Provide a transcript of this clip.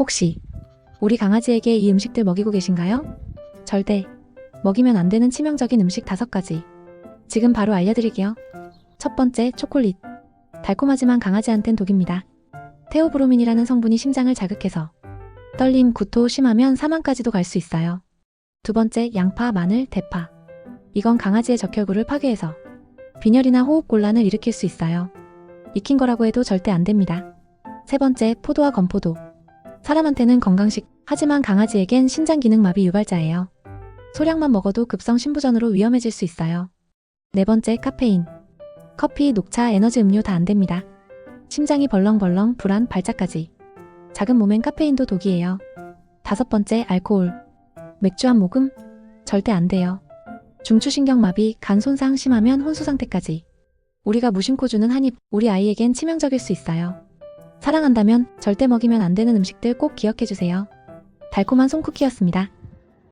혹시 우리 강아지에게 이 음식들 먹이고 계신가요? 절대 먹이면 안 되는 치명적인 음식 다섯 가지. 지금 바로 알려드릴게요. 첫 번째, 초콜릿. 달콤하지만 강아지한텐 독입니다. 테오브로민이라는 성분이 심장을 자극해서 떨림, 구토 심하면 사망까지도 갈 수 있어요. 두 번째, 양파, 마늘, 대파. 이건 강아지의 적혈구를 파괴해서 빈혈이나 호흡 곤란을 일으킬 수 있어요. 익힌 거라고 해도 절대 안 됩니다. 세 번째, 포도와 건포도. 사람한테는 건강식, 하지만 강아지에겐 신장 기능 마비 유발자예요. 소량만 먹어도 급성 신부전으로 위험해질 수 있어요. 네 번째, 카페인. 커피, 녹차, 에너지 음료 다 안 됩니다. 심장이 벌렁벌렁, 불안, 발작까지. 작은 몸엔 카페인도 독이에요. 다섯 번째, 알코올. 맥주 한 모금? 절대 안 돼요. 중추신경 마비, 간 손상 심하면 혼수 상태까지. 우리가 무심코 주는 한 입, 우리 아이에겐 치명적일 수 있어요. 사랑한다면 절대 먹이면 안 되는 음식들 꼭 기억해 주세요. 달콤한 손쿠키였습니다.